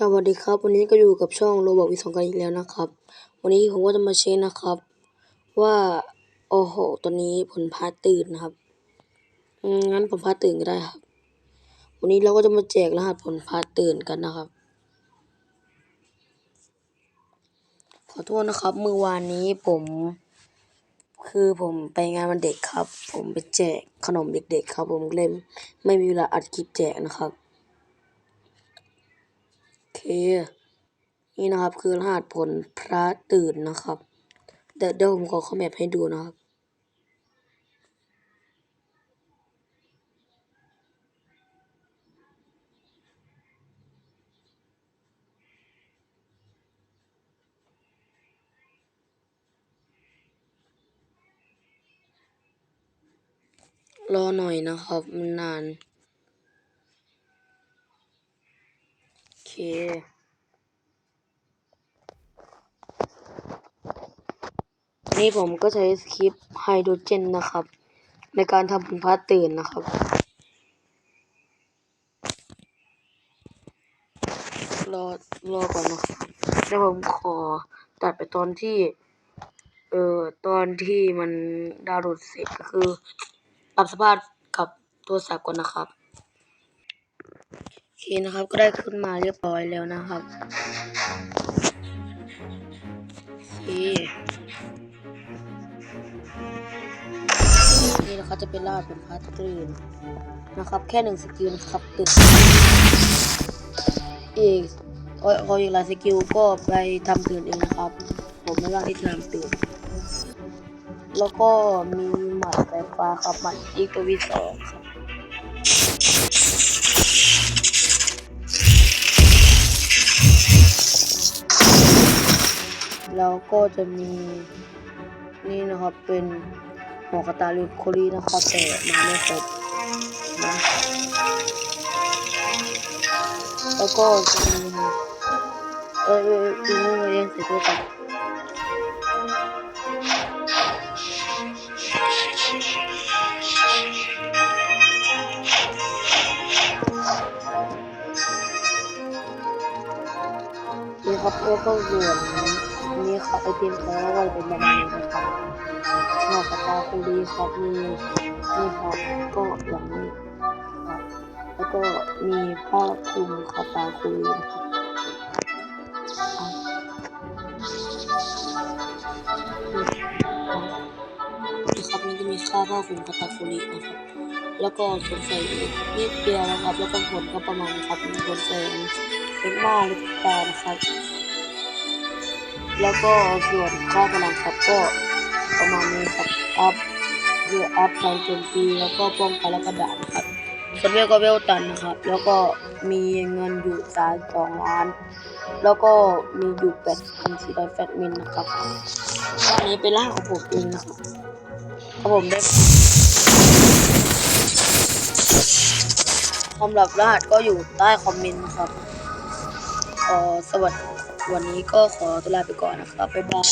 สวัสดีครับ วันนี้ก็อยู่กับช่องโรบอกวิสองกันอีกแล้วนะครับ วันนี้ผมก็จะมาเช็คนะครับ ว่าโอ้โหตอนนี้ผลพาตื่นนะครับงั้นผลพาตื่นก็ได้ครับ วันนี้เราก็จะมาแจกรหัสผลพาตื่นกันนะครับ ขอโทษนะครับเมื่อวานนี้ผม คือผมไปงานวันเด็กครับ ผมไปแจกขนมเด็กๆครับ ผมเลยไม่มีเวลาอัดคลิปแจกนะครับ นี่นะครับคือรหัสผลพระตื่นนะครับเดี๋ยวเดี๋ยวผมขอคอมเมนให้ดูนะครับรอหน่อยนะครับ มันนาน โอเค นี่ผมก็ใช้สคริปต์ไฮโดรเจนนะครับ ในการทำผลพาตื่นนะครับ รอรอก่อนนะครับเดี๋ยวผมขอตัดไปตอนที่ เอ่อ ตอนที่มันดาวน์โหลดเสร็จก็คือปรับสภาพกับโทรศัพท์ก่อนนะครับ อเคนะครับก็ได้ขึ้นมาเรียบร้อยแล้วนะครับโอเคนี่นะครับจะเป็นรหัสเป็นพาร์ทตื่นนะครับ แค่หนึ่งสกิลนะครับตื่นอีกพอออีกหลายสกิลก็ไปทำตื่นเองนะครับ ผมไม่ว่าที่ทำตื่น แล้วก็มีหมัดไฟฟ้าครับหมัดอีกตัววีสองครับ แล้วก็จะมีนี่นะครับเป็นหัวกระตายลิโคลีนะครับแต่มาไม่ครบนะแล้วก็จะมีเออเออดูนี่มาเรียนเสร็จแล้วกันนี่ครับแล้วก็ส่ วนนี้ครับไอเทมของเราก็เป็นประมาณนี้นะครับหัวกระตายลิโคลีครับมีนี่ครับก็อย่างนี้ครับแล้วก็มีผ้าคลุมคาตาคุลีนะครับนะครับนี่ก็มีค่าผ้าคลุมกาตาคุรินะครับแล้วก็สดใสอีกนิดเดียวนะครับ แล้วก็ผลก็ประมาณครับผลแสงเล็กมากเล็กตานะครับ แล้วก็ส่วนค่าพลังครับก็ประมาณนี้ครับอัพเรืออัพพลังโจมตีแล้วก็ป้องกันและกระดาษนครับส่วนเวลก็เวลตันนะครับ แล้วก็มีเงินอยู่สามสองล้าน แล้วก็มีอยู่แปดพันสี่ร้อยแปดมิลนะครับอันนี้เป็นร่างของผมเองนะครับครับผมได้สำหรับรหัสก็อยู่ใต้คอมเมนต์นะครับ เออสวัสดี วันนี้ก็ขอตัวลาไปก่อนนะครับบ๊ายบาย